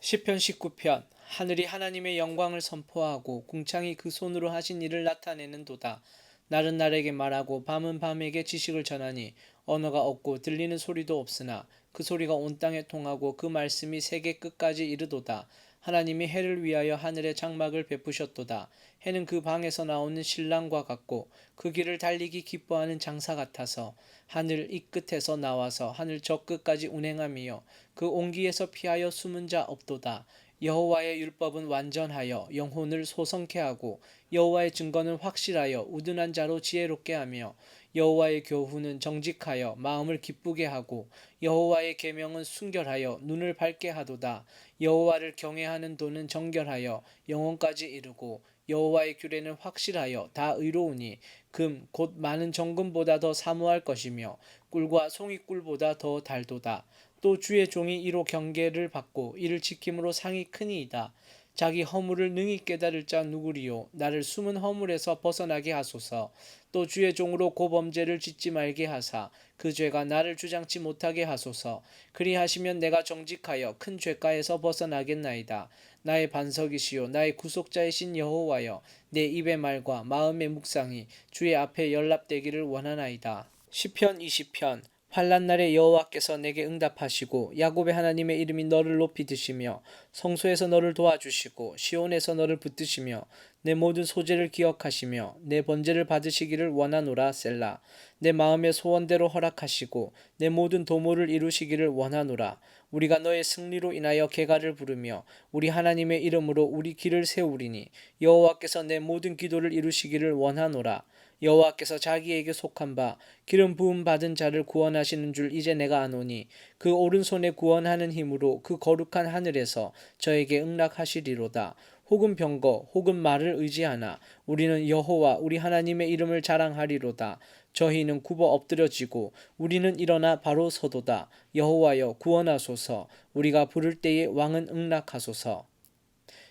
시편 19편 하늘이 하나님의 영광을 선포하고 궁창이 그 손으로 하신 일을 나타내는도다. 날은 날에게 말하고 밤은 밤에게 지식을 전하니 언어가 없고 들리는 소리도 없으나 그 소리가 온 땅에 통하고 그 말씀이 세계 끝까지 이르도다. 하나님이 해를 위하여 하늘의 장막을 베푸셨도다. 해는 그 방에서 나오는 신랑과 같고 그 길을 달리기 기뻐하는 장사 같아서 하늘 이 끝에서 나와서 하늘 저 끝까지 운행하며 그 온기에서 피하여 숨은 자 없도다. 여호와의 율법은 완전하여 영혼을 소성케 하고 여호와의 증거는 확실하여 우둔한 자로 지혜롭게 하며 여호와의 교훈은 정직하여 마음을 기쁘게 하고 여호와의 계명은 순결하여 눈을 밝게 하도다. 여호와를 경외하는 도는 정결하여 영혼까지 이르고 여호와의 규례는 확실하여 다 의로우니 금 곧 많은 정금보다 더 사모할 것이며 꿀과 송이꿀보다 더 달도다. 또 주의 종이 이로 경계를 받고 이를 지킴으로 상이 크니이다. 자기 허물을 능히 깨달을 자 누구리요? 나를 숨은 허물에서 벗어나게 하소서. 또 주의 종으로 고범죄를 짓지 말게 하사 그 죄가 나를 주장치 못하게 하소서. 그리하시면 내가 정직하여 큰 죄가에서 벗어나겠나이다. 나의 반석이시요 나의 구속자이신 여호와여 내 입의 말과 마음의 묵상이 주의 앞에 연락되기를 원하나이다. 시편 20편 환란 날에 여호와께서 내게 응답하시고 야곱의 하나님의 이름이 너를 높이 드시며 성소에서 너를 도와주시고 시온에서 너를 붙드시며 내 모든 소재를 기억하시며 내 번제를 받으시기를 원하노라 셀라. 내 마음의 소원대로 허락하시고 내 모든 도모를 이루시기를 원하노라. 우리가 너의 승리로 인하여 개가를 부르며 우리 하나님의 이름으로 우리 길을 세우리니 여호와께서 내 모든 기도를 이루시기를 원하노라 여호와께서 자기에게 속한 바 기름 부음 받은 자를 구원하시는 줄 이제 내가 아노니 그 오른손에 구원하는 힘으로 그 거룩한 하늘에서 저에게 응락하시리로다. 혹은 병거 혹은 말을 의지하나 우리는 여호와 우리 하나님의 이름을 자랑하리로다. 저희는 굽어 엎드려지고 우리는 일어나 바로 서도다. 여호와여 구원하소서. 우리가 부를 때에 왕은 응락하소서.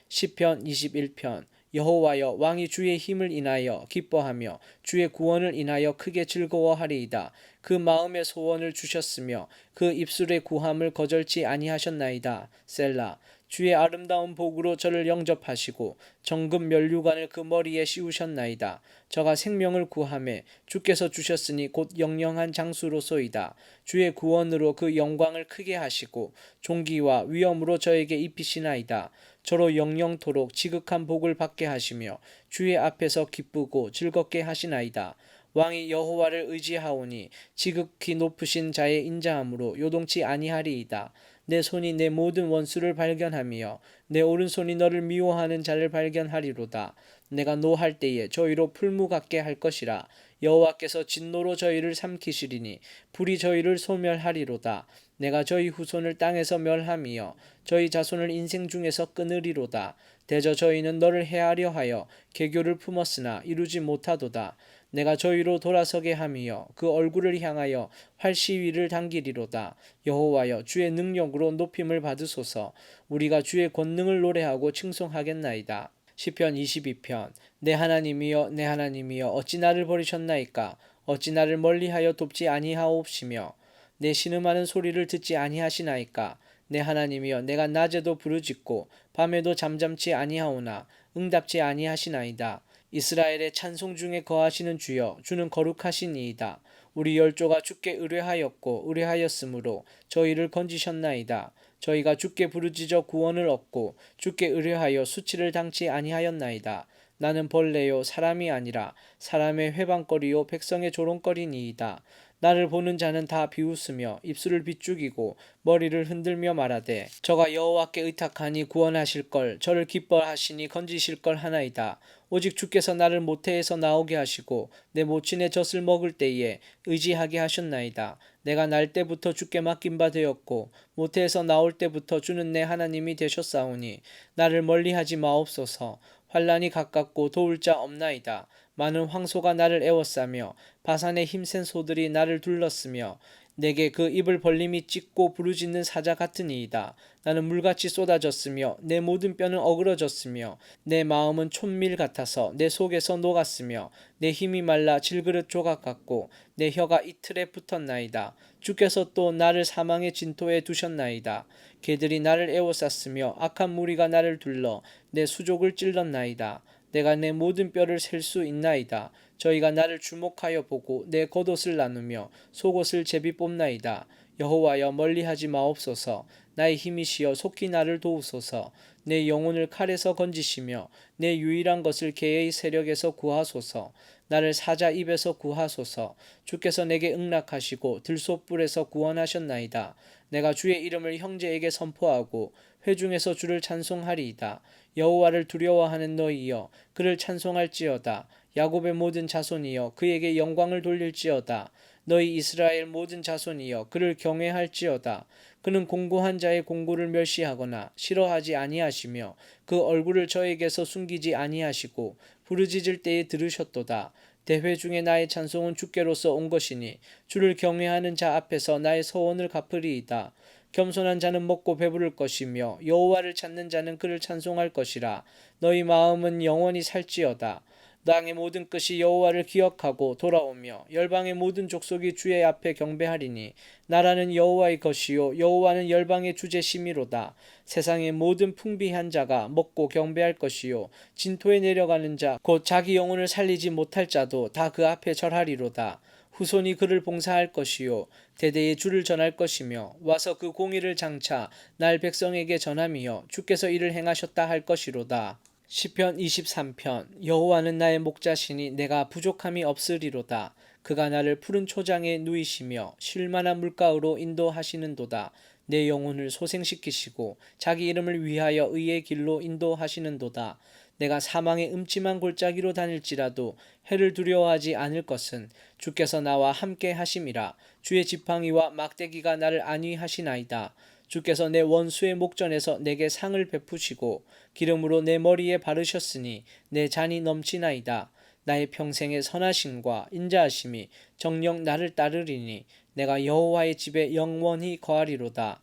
시편 21편 여호와여 왕이 주의 힘을 인하여 기뻐하며 주의 구원을 인하여 크게 즐거워하리이다. 그 마음의 소원을 주셨으며 그 입술의 구함을 거절치 아니하셨나이다. 셀라 주의 아름다운 복으로 저를 영접하시고 정금 면류관을 그 머리에 씌우셨나이다. 저가 생명을 구함에 주께서 주셨으니 곧 영영한 장수로소이다. 주의 구원으로 그 영광을 크게 하시고 종기와 위엄으로 저에게 입히시나이다. 저로 영영토록 지극한 복을 받게 하시며 주의 앞에서 기쁘고 즐겁게 하시나이다. 왕이 여호와를 의지하오니 지극히 높으신 자의 인자함으로 요동치 아니하리이다. 내 손이 내 모든 원수를 발견하며 내 오른손이 너를 미워하는 자를 발견하리로다. 내가 노할 때에 저희로 풀무 같게 할 것이라. 여호와께서 진노로 저희를 삼키시리니 불이 저희를 소멸하리로다. 내가 저희 후손을 땅에서 멸함이여 저희 자손을 인생 중에서 끊으리로다. 대저 저희는 너를 해하려 하여 개교를 품었으나 이루지 못하도다. 내가 저희로 돌아서게 함이여 그 얼굴을 향하여 활시위를 당기리로다. 여호와여 주의 능력으로 높임을 받으소서. 우리가 주의 권능을 노래하고 칭송하겠나이다. 시편 22편 내 하나님이여 내 하나님이여 어찌 나를 버리셨나이까 어찌 나를 멀리하여 돕지 아니하옵시며 내 신음하는 소리를 듣지 아니하시나이까 내 하나님이여 내가 낮에도 부르짖고 밤에도 잠잠치 아니하오나 응답지 아니하시나이다. 이스라엘의 찬송 중에 거하시는 주여 주는 거룩하시니이다. 우리 열조가 주께 의뢰하였고 의뢰하였으므로 저희를 건지셨나이다. 저희가 주께 부르짖어 구원을 얻고 주께 의뢰하여 수치를 당치 아니하였나이다. 나는 벌레요 사람이 아니라 사람의 회방거리요 백성의 조롱거리니이다 나를 보는 자는 다 비웃으며 입술을 비죽이고 머리를 흔들며 말하되 저가 여호와께 의탁하니 구원하실 걸 저를 기뻐하시니 건지실 걸 하나이다. 오직 주께서 나를 모태에서 나오게 하시고 내 모친의 젖을 먹을 때에 의지하게 하셨나이다. 내가 날 때부터 주께 맡긴 바 되었고 모태에서 나올 때부터 주는 내 하나님이 되셨사오니 나를 멀리하지 마옵소서. 환란이 가깝고 도울 자 없나이다. 많은 황소가 나를 애워싸며 바산의 힘센 소들이 나를 둘렀으며 내게 그 입을 벌림이 찢고 부르짖는 사자 같으니이다. 나는 물같이 쏟아졌으며 내 모든 뼈는 어그러졌으며 내 마음은 촌밀 같아서 내 속에서 녹았으며 내 힘이 말라 질그릇 조각 같고 내 혀가 이틀에 붙었나이다. 주께서 또 나를 사망의 진토에 두셨나이다. 개들이 나를 에워쌌으며 악한 무리가 나를 둘러 내 수족을 찔렀나이다. 내가 내 모든 뼈를 셀 수 있나이다. 저희가 나를 주목하여 보고 내 겉옷을 나누며 속옷을 제비 뽑나이다. 여호와여 멀리하지 마옵소서. 나의 힘이시여 속히 나를 도우소서. 내 영혼을 칼에서 건지시며 내 유일한 것을 개의 세력에서 구하소서. 나를 사자 입에서 구하소서. 주께서 내게 응락하시고 들소불에서 구원하셨나이다. 내가 주의 이름을 형제에게 선포하고 회중에서 주를 찬송하리이다. 여호와를 두려워하는 너희여 그를 찬송할지어다. 야곱의 모든 자손이여 그에게 영광을 돌릴지어다. 너희 이스라엘 모든 자손이여 그를 경외할지어다. 그는 공고한 자의 공고를 멸시하거나 싫어하지 아니하시며 그 얼굴을 저에게서 숨기지 아니하시고 부르짖을 때에 들으셨도다. 대회 중에 나의 찬송은 주께로서 온 것이니 주를 경외하는 자 앞에서 나의 서원을 갚으리이다. 겸손한 자는 먹고 배부를 것이며 여호와를 찾는 자는 그를 찬송할 것이라. 너희 마음은 영원히 살지어다. 땅의 모든 끝이 여호와를 기억하고 돌아오며 열방의 모든 족속이 주의 앞에 경배하리니 나라는 여호와의 것이요 여호와는 열방의 주제심이로다 세상의 모든 풍비한 자가 먹고 경배할 것이요 진토에 내려가는 자 곧 자기 영혼을 살리지 못할 자도 다 그 앞에 절하리로다 후손이 그를 봉사할 것이요. 대대에 주를 전할 것이며 와서 그 공의를 장차 날 백성에게 전함이여 주께서 이를 행하셨다 할 것이로다. 시편 23편. 여호와는 나의 목자시니 내가 부족함이 없으리로다. 그가 나를 푸른 초장에 누이시며 쉴만한 물가으로 인도하시는도다. 내 영혼을 소생시키시고 자기 이름을 위하여 의의 길로 인도하시는도다 내가 사망의 음침한 골짜기로 다닐지라도 해를 두려워하지 않을 것은 주께서 나와 함께 하심이라 주의 지팡이와 막대기가 나를 안위하시나이다 주께서 내 원수의 목전에서 내게 상을 베푸시고 기름으로 내 머리에 바르셨으니 내 잔이 넘치나이다. 나의 평생의 선하심과 인자하심이 정령 나를 따르리니 내가 여호와의 집에 영원히 거하리로다.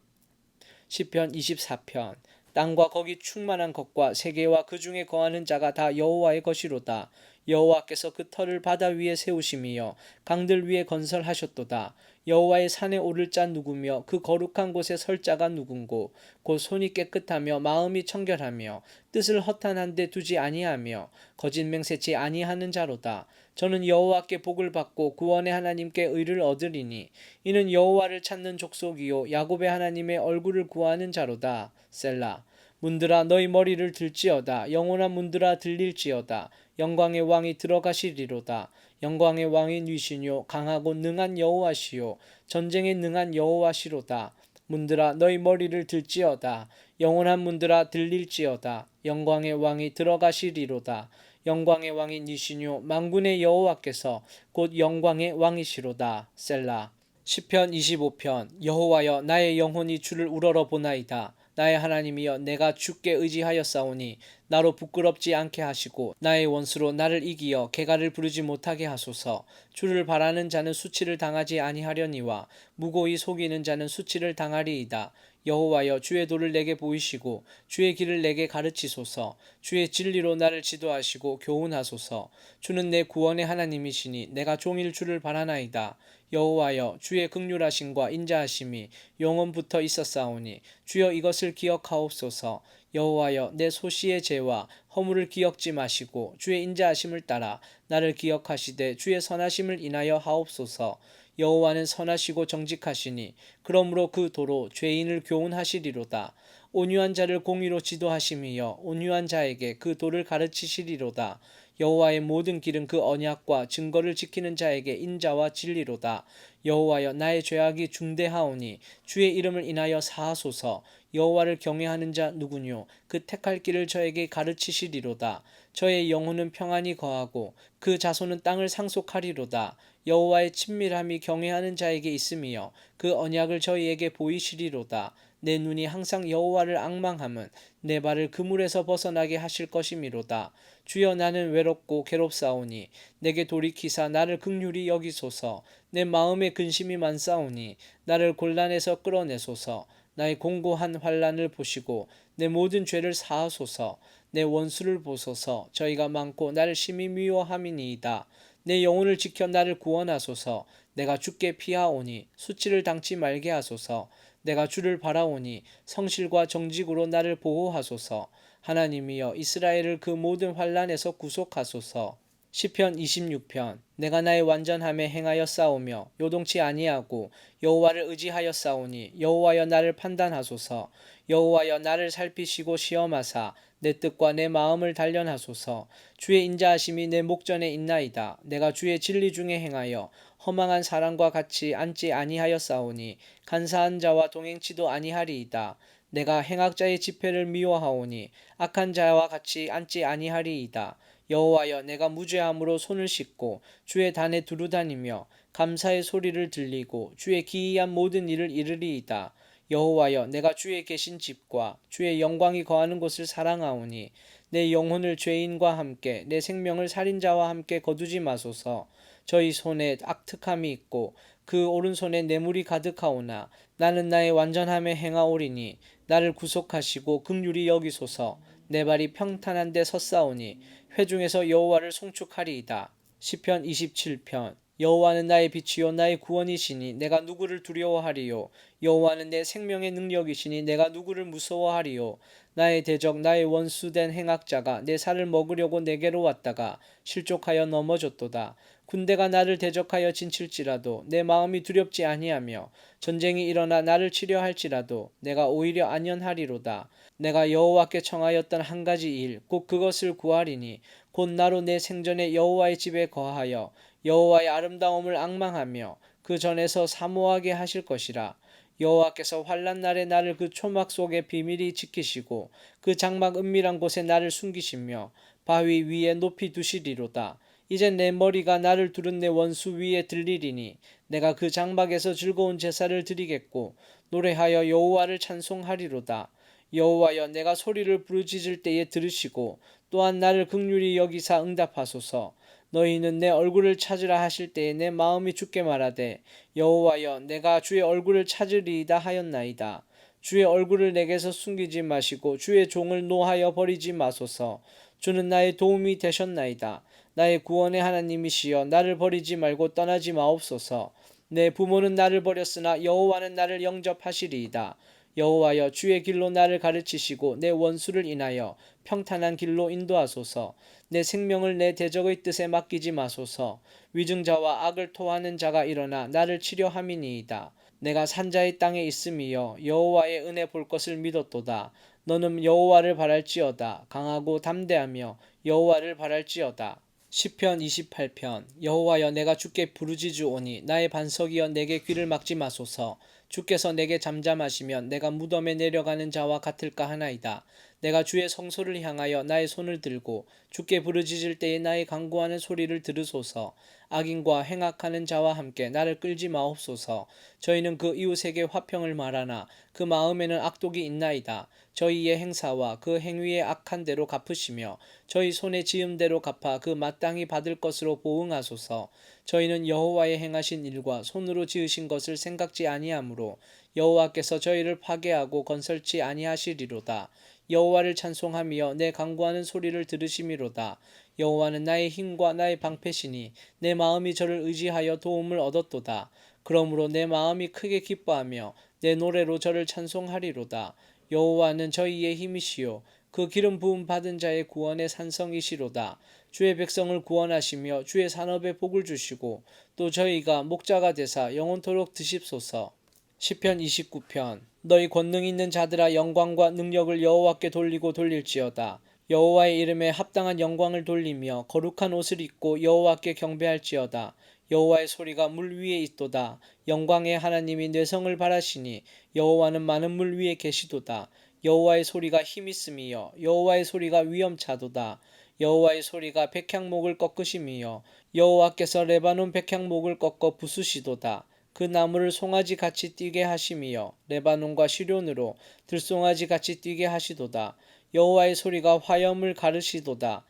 시편 24편 땅과 거기 충만한 것과 세계와 그 중에 거하는 자가 다 여호와의 것이로다. 여호와께서 그 터를 바다 위에 세우심이여 강들 위에 건설하셨도다. 여호와의 산에 오를 자 누구며 그 거룩한 곳에 설 자가 누군고 곧 손이 깨끗하며 마음이 청결하며 뜻을 허탄한 데 두지 아니하며 거짓 맹세치 아니하는 자로다. 저는 여호와께 복을 받고 구원의 하나님께 의를 얻으리니 이는 여호와를 찾는 족속이요 야곱의 하나님의 얼굴을 구하는 자로다. 셀라 문들아 너희 머리를 들지어다 영원한 문들아 들릴지어다 영광의 왕이 들어가시리로다 영광의 왕인 위시뇨 강하고 능한 여호와시요 전쟁에 능한 여호와시로다. 문들아 너희 머리를 들지어다. 영원한 문들아 들릴지어다. 영광의 왕이 들어가시리로다. 영광의 왕인 이시뇨 만군의 여호와께서 곧 영광의 왕이시로다. 셀라. 시편 25편. 여호와여 나의 영혼이 주를 우러러 보나이다 나의 하나님이여 내가 주께 의지하였사오니 나로 부끄럽지 않게 하시고 나의 원수로 나를 이기어 개가를 부르지 못하게 하소서. 주를 바라는 자는 수치를 당하지 아니하려니와 무고히 속이는 자는 수치를 당하리이다 여호와여 주의 도를 내게 보이시고 주의 길을 내게 가르치소서. 주의 진리로 나를 지도하시고 교훈하소서. 주는 내 구원의 하나님이시니 내가 종일 주를 바라나이다. 여호와여 주의 극률하심과 인자하심이 영원부터 있었사오니 주여 이것을 기억하옵소서. 여호와여 내 소시의 죄와 허물을 기억지 마시고 주의 인자하심을 따라 나를 기억하시되 주의 선하심을 인하여 하옵소서 여호와는 선하시고 정직하시니 그러므로 그 도로 죄인을 교훈하시리로다 온유한 자를 공의로 지도하심이여 온유한 자에게 그 도를 가르치시리로다 여호와의 모든 길은 그 언약과 증거를 지키는 자에게 인자와 진리로다. 여호와여 나의 죄악이 중대하오니 주의 이름을 인하여 사하소서. 여호와를 경외하는 자 누구뇨? 그 택할 길을 저에게 가르치시리로다. 저의 영혼은 평안히 거하고 그 자손은 땅을 상속하리로다. 여호와의 친밀함이 경외하는 자에게 있음이여 그 언약을 저희에게 보이시리로다. 내 눈이 항상 여호와를 악망함은 내 발을 그물에서 벗어나게 하실 것이미로다. 주여 나는 외롭고 괴롭사오니 내게 돌이키사 나를 극률히 여기소서. 내 마음에 근심이 많사오니 나를 곤란에서 끌어내소서. 나의 공고한 환란을 보시고 내 모든 죄를 사하소서. 내 원수를 보소서. 저희가 많고 나를 심히 미워함이니이다 내 영혼을 지켜 나를 구원하소서. 내가 주께 피하오니 수치를 당치 말게 하소서. 내가 주를 바라오니 성실과 정직으로 나를 보호하소서. 하나님이여 이스라엘을 그 모든 환란에서 구속하소서 시편 26편 내가 나의 완전함에 행하여 싸우며 요동치 아니하고 여호와를 의지하여 싸우니 여호와여 나를 판단하소서. 여호와여 나를 살피시고 시험하사 내 뜻과 내 마음을 단련하소서. 주의 인자하심이 내 목전에 있나이다. 내가 주의 진리 중에 행하여 허망한 사람과 같이 앉지 아니하여 싸우니 간사한 자와 동행치도 아니하리이다. 내가 행악자의 집회를 미워하오니 악한 자와 같이 앉지 아니하리이다 여호와여 내가 무죄함으로 손을 씻고 주의 단에 두루다니며 감사의 소리를 들리고 주의 기이한 모든 일을 이르리이다. 여호와여 내가 주의 계신 집과 주의 영광이 거하는 곳을 사랑하오니 내 영혼을 죄인과 함께 내 생명을 살인자와 함께 거두지 마소서. 저희 손에 악특함이 있고 그 오른손에 뇌물이 가득하오나 나는 나의 완전함에 행하오리니 나를 구속하시고 극률이 여기소서. 내 발이 평탄한 데 섰사오니 회중에서 여호와를 송축하리이다. 시편 27편. 여호와는 나의 빛이요 나의 구원이시니 내가 누구를 두려워하리요? 여호와는 내 생명의 능력이시니 내가 누구를 무서워하리요? 나의 대적 나의 원수된 행악자가 내 살을 먹으려고 내게로 왔다가 실족하여 넘어졌도다 군대가 나를 대적하여 진칠지라도 내 마음이 두렵지 아니하며 전쟁이 일어나 나를 치려 할지라도 내가 오히려 안연하리로다. 내가 여호와께 청하였던 한 가지 일 곧 그것을 구하리니 곧 나로 내 생전에 여호와의 집에 거하여 여호와의 아름다움을 앙망하며 그 전에서 사모하게 하실 것이라. 여호와께서 환란 날에 나를 그 초막 속에 비밀히 지키시고 그 장막 은밀한 곳에 나를 숨기시며 바위 위에 높이 두시리로다 이제 내 머리가 나를 두른 내 원수 위에 들리리니 내가 그 장막에서 즐거운 제사를 드리겠고 노래하여 여호와를 찬송하리로다. 여호와여 내가 소리를 부르짖을 때에 들으시고 또한 나를 극률히 여기사 응답하소서. 너희는 내 얼굴을 찾으라 하실 때에 내 마음이 죽게 말하되 여호와여 내가 주의 얼굴을 찾으리이다 하였나이다. 주의 얼굴을 내게서 숨기지 마시고 주의 종을 노하여 버리지 마소서. 주는 나의 도움이 되셨나이다 나의 구원의 하나님이시여 나를 버리지 말고 떠나지 마옵소서. 내 부모는 나를 버렸으나 여호와는 나를 영접하시리이다. 여호와여 주의 길로 나를 가르치시고 내 원수를 인하여 평탄한 길로 인도하소서. 내 생명을 내 대적의 뜻에 맡기지 마소서. 위증자와 악을 토하는 자가 일어나 나를 치려 함이니이다. 내가 산자의 땅에 있음이여 여호와의 은혜 볼 것을 믿었도다. 너는 여호와를 바랄지어다. 강하고 담대하며 여호와를 바랄지어다 시편 28편 여호와여 내가 주께 부르짖으오니 나의 반석이여 내게 귀를 막지 마소서 주께서 내게 잠잠하시면 내가 무덤에 내려가는 자와 같을까 하나이다. 내가 주의 성소를 향하여 나의 손을 들고 주께 부르짖을 때에 나의 강구하는 소리를 들으소서. 악인과 행악하는 자와 함께 나를 끌지 마옵소서. 저희는 그 이웃에게 화평을 말하나 그 마음에는 악독이 있나이다. 저희의 행사와 그 행위의 악한 대로 갚으시며 저희 손에 지은 대로 갚아 그 마땅히 받을 것으로 보응하소서. 저희는 여호와의 행하신 일과 손으로 지으신 것을 생각지 아니하므로 여호와께서 저희를 파괴하고 건설치 아니하시리로다. 여호와를 찬송하며 내 강구하는 소리를 들으심이로다. 여호와는 나의 힘과 나의 방패시니 내 마음이 저를 의지하여 도움을 얻었도다. 그러므로 내 마음이 크게 기뻐하며 내 노래로 저를 찬송하리로다. 여호와는 저희의 힘이시요 그 기름 부음 받은 자의 구원의 산성이시로다. 주의 백성을 구원하시며 주의 산업에 복을 주시고 또 저희가 목자가 되사 영원토록 드십소서. 시편 29편 너희 권능 있는 자들아 영광과 능력을 여호와께 돌리고 돌릴지어다. 여호와의 이름에 합당한 영광을 돌리며 거룩한 옷을 입고 여호와께 경배할지어다. 여호와의 소리가 물 위에 있도다. 영광의 하나님이 뇌성을 바라시니 여호와는 많은 물 위에 계시도다. 여호와의 소리가 힘있음이여 여호와의 소리가 위엄차도다. 여호와의 소리가 백향목을 꺾으심이여 여호와께서 레바논 백향목을 꺾어 부수시도다. 그 나무를 송아지 같이 뛰게 하심이여 레바논과 시련으로 들송아지 같이 뛰게 하시도다. 여호와의 소리가 화염을 가르시도다.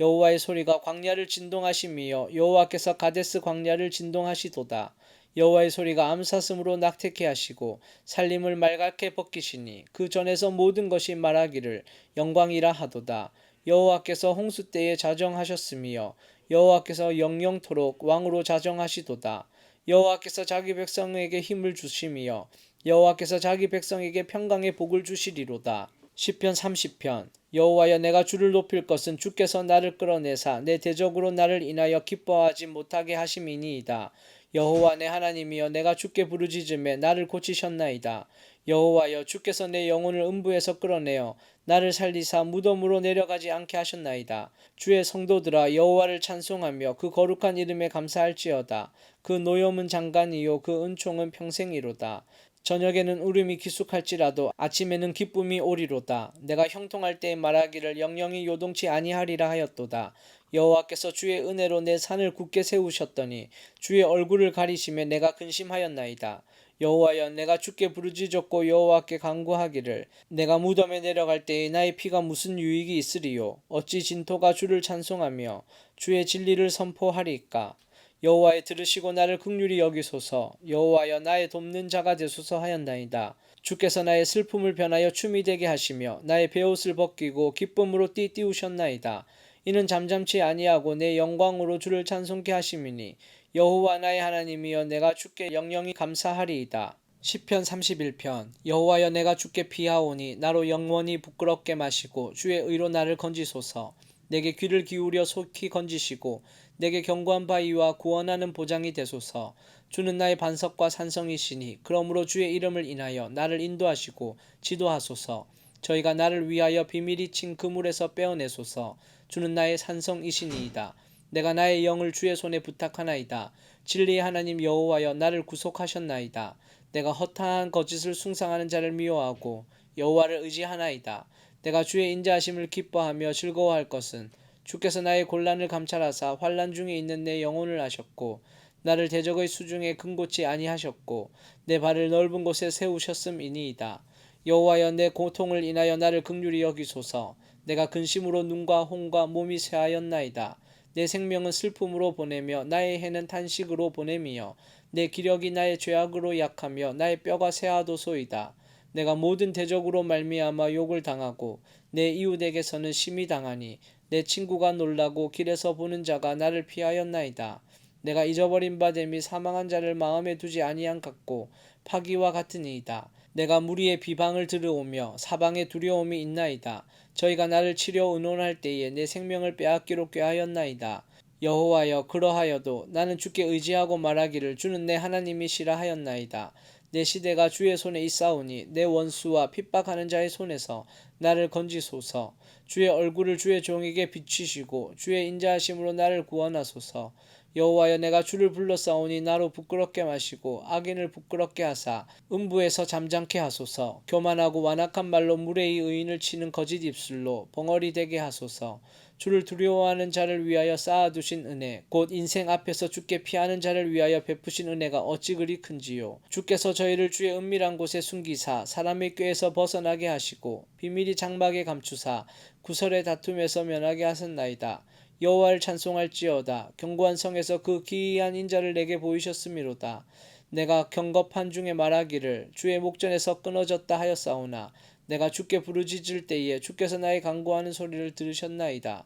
여호와의 소리가 광야를 진동하심이여 여호와께서 가데스 광야를 진동하시도다. 여호와의 소리가 암사슴으로 낙태케 하시고 살림을 말갛게 벗기시니 그 전에서 모든 것이 말하기를 영광이라 하도다. 여호와께서 홍수 때에 자정하셨으며 여호와께서 영영토록 왕으로 자정하시도다. 여호와께서 자기 백성에게 힘을 주심이여 여호와께서 자기 백성에게 평강의 복을 주시리로다. 시편 30편 여호와여 내가 주를 높일 것은 주께서 나를 끌어내사 내 대적으로 나를 인하여 기뻐하지 못하게 하심이니이다. 여호와 내 하나님이여 내가 주께 부르짖음에 나를 고치셨나이다. 여호와여 주께서 내 영혼을 음부에서 끌어내어 나를 살리사 무덤으로 내려가지 않게 하셨나이다. 주의 성도들아 여호와를 찬송하며 그 거룩한 이름에 감사할지어다. 그 노염은 장관이요 그 은총은 평생이로다. 저녁에는 울음이 기숙할지라도 아침에는 기쁨이 오리로다. 내가 형통할 때에 말하기를 영영이 요동치 아니하리라 하였도다. 여호와께서 주의 은혜로 내 산을 굳게 세우셨더니 주의 얼굴을 가리심에 내가 근심하였나이다. 여호와여 내가 주께 부르짖었고 여호와께 간구하기를 내가 무덤에 내려갈 때에 나의 피가 무슨 유익이 있으리요 어찌 진토가 주를 찬송하며 주의 진리를 선포하리이까 여호와의 들으시고 나를 극률히 여기소서 여호와여 나의 돕는 자가 되소서 하였나이다. 주께서 나의 슬픔을 변하여 춤이 되게 하시며 나의 베옷을 벗기고 기쁨으로 띠띠우셨나이다. 이는 잠잠치 아니하고 내 영광으로 주를 찬송케 하심이니 여호와 나의 하나님이여 내가 주께 영영이 감사하리이다. 시편 31편 여호와여 내가 주께 피하오니 나로 영원히 부끄럽게 마시고 주의 의로 나를 건지소서 내게 귀를 기울여 속히 건지시고 내게 견고한 바위와 구원하는 보장이 되소서. 주는 나의 반석과 산성이시니 그러므로 주의 이름을 인하여 나를 인도하시고 지도하소서. 저희가 나를 위하여 비밀이 친 그물에서 빼어내소서. 주는 나의 산성이시니이다. 내가 나의 영을 주의 손에 부탁하나이다. 진리의 하나님 여호와여 나를 구속하셨나이다. 내가 허탄한 거짓을 숭상하는 자를 미워하고 여호와를 의지하나이다. 내가 주의 인자하심을 기뻐하며 즐거워할 것은 주께서 나의 곤란을 감찰하사 환란 중에 있는 내 영혼을 아셨고 나를 대적의 수중에 근고치 아니하셨고 내 발을 넓은 곳에 세우셨음이니이다. 여호와여 내 고통을 인하여 나를 극률히 여기소서. 내가 근심으로 눈과 홍과 몸이 쇠하였나이다. 내 생명은 슬픔으로 보내며 나의 해는 탄식으로 보내며 내 기력이 나의 죄악으로 약하며 나의 뼈가 쇠하도소이다. 내가 모든 대적으로 말미암아 욕을 당하고 내 이웃에게서는 심히 당하니 내 친구가 놀라고 길에서 보는 자가 나를 피하였나이다. 내가 잊어버린 바 됨이 사망한 자를 마음에 두지 아니한 같고 파기와 같으니이다. 내가 무리의 비방을 들으오며 사방에 두려움이 있나이다. 저희가 나를 치려 의논할 때에 내 생명을 빼앗기로 꾀하였나이다. 여호와여 그러하여도 나는 주께 의지하고 말하기를 주는 내 하나님이시라 하였나이다. 내 시대가 주의 손에 있사오니 내 원수와 핍박하는 자의 손에서 나를 건지소서. 주의 얼굴을 주의 종에게 비추시고 주의 인자하심으로 나를 구원하소서. 여호와여 내가 주를 불러싸오니 나로 부끄럽게 마시고 악인을 부끄럽게 하사 음부에서 잠잠케 하소서. 교만하고 완악한 말로 무례히 의인을 치는 거짓 입술로 벙어리 되게 하소서. 주를 두려워하는 자를 위하여 쌓아두신 은혜 곧 인생 앞에서 주께 피하는 자를 위하여 베푸신 은혜가 어찌 그리 큰지요 주께서 저희를 주의 은밀한 곳에 숨기사 사람의 꾀에서 벗어나게 하시고 비밀이 장막에 감추사 구설의 다툼에서 면하게 하셨나이다 여호와를 찬송할지어다 견고한 성에서 그 기이한 인자를 내게 보이셨음이로다 내가 경겁한 중에 말하기를 주의 목전에서 끊어졌다 하였사오나 내가 주께 부르짖을 때에 주께서 나의 간구하는 소리를 들으셨나이다.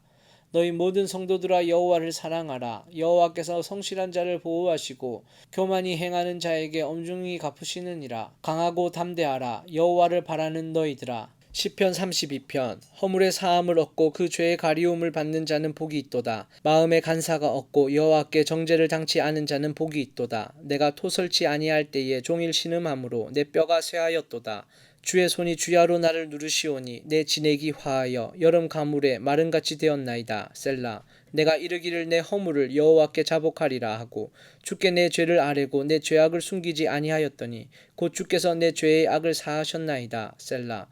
너희 모든 성도들아 여호와를 사랑하라. 여호와께서 성실한 자를 보호하시고 교만이 행하는 자에게 엄중히 갚으시느니라. 강하고 담대하라. 여호와를 바라는 너희들아. 시편 32편 허물의 사함을 얻고 그 죄의 가리움을 받는 자는 복이 있도다. 마음의 간사가 없고 여호와께 정죄를 당치 않은 자는 복이 있도다. 내가 토설치 아니할 때에 종일 신음함으로 내 뼈가 쇠하였도다. 주의 손이 주야로 나를 누르시오니 내 진액이 화하여 여름 가물에 마른같이 되었나이다. 셀라. 내가 이르기를 내 허물을 여호와께 자복하리라 하고 주께 내 죄를 아뢰고 내 죄악을 숨기지 아니하였더니 곧 주께서 내 죄의 악을 사하셨나이다. 셀라.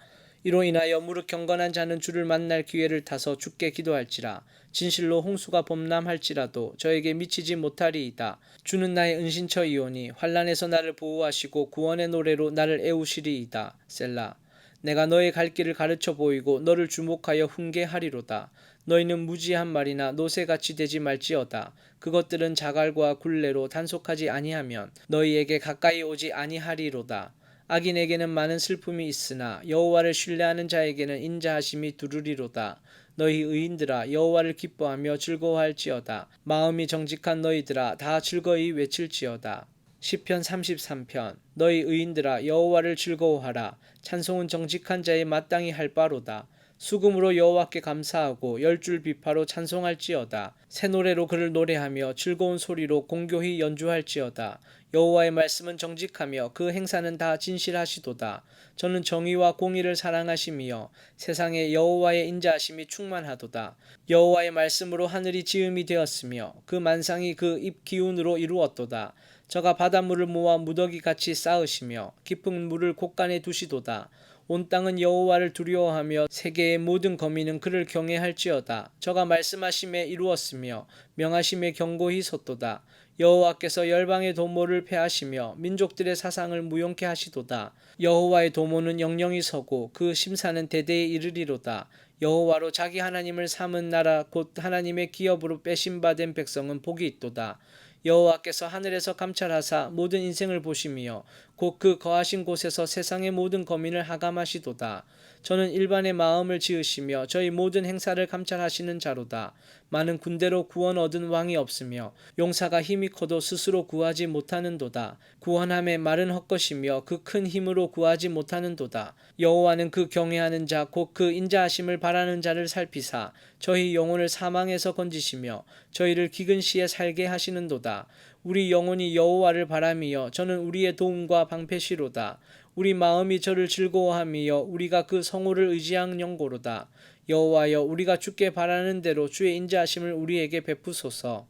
이로 인하여 무릇 경건한 자는 주를 만날 기회를 타서 주께 기도할지라 진실로 홍수가 범람할지라도 저에게 미치지 못하리이다. 주는 나의 은신처이오니 환란에서 나를 보호하시고 구원의 노래로 나를 애우시리이다. 셀라. 내가 너의 갈 길을 가르쳐 보이고 너를 주목하여 훈계하리로다. 너희는 무지한 말이나 노새같이 되지 말지어다. 그것들은 자갈과 굴레로 단속하지 아니하면 너희에게 가까이 오지 아니하리로다. 악인에게는 많은 슬픔이 있으나 여호와를 신뢰하는 자에게는 인자하심이 두루리로다. 너희 의인들아 여호와를 기뻐하며 즐거워할지어다. 마음이 정직한 너희들아 다 즐거이 외칠지어다. 시편 33편 너희 의인들아 여호와를 즐거워하라 찬송은 정직한 자의 마땅히 할 바로다 수금으로 여호와께 감사하고 열 줄 비파로 찬송할지어다. 새 노래로 그를 노래하며 즐거운 소리로 공교히 연주할지어다. 여호와의 말씀은 정직하며 그 행사는 다 진실하시도다. 저는 정의와 공의를 사랑하시며 세상에 여호와의 인자하심이 충만하도다. 여호와의 말씀으로 하늘이 지음이 되었으며 그 만상이 그 입 기운으로 이루었도다. 저가 바닷물을 모아 무더기 같이 쌓으시며 깊은 물을 곳간에 두시도다. 온 땅은 여호와를 두려워하며 세계의 모든 거민은 그를 경외할지어다. 저가 말씀하심에 이루었으며 명하심에 경고히 섰도다. 여호와께서 열방의 도모를 패하시며 민족들의 사상을 무용케 하시도다. 여호와의 도모는 영영이 서고 그 심사는 대대에 이르리로다. 여호와로 자기 하나님을 삼은 나라 곧 하나님의 기업으로 빼심받은 백성은 복이 있도다. 여호와께서 하늘에서 감찰하사 모든 인생을 보시며 곧 그 거하신 곳에서 세상의 모든 거민을 하감하시도다. 저는 일반의 마음을 지으시며 저희 모든 행사를 감찰하시는 자로다. 많은 군대로 구원 얻은 왕이 없으며 용사가 힘이 커도 스스로 구하지 못하는도다. 구원함에 말은 헛것이며 그 큰 힘으로 구하지 못하는도다. 여호와는 그 경외하는 자 곧 그 인자하심을 바라는 자를 살피사 저희 영혼을 사망에서 건지시며 저희를 기근 시에 살게 하시는도다. 우리 영혼이 여호와를 바라미여 저는 우리의 도움과 방패시로다. 우리 마음이 저를 즐거워하미여 우리가 그 성호를 의지한 영고로다. 여호와여 우리가 주께 바라는 대로 주의 인자하심을 우리에게 베푸소서.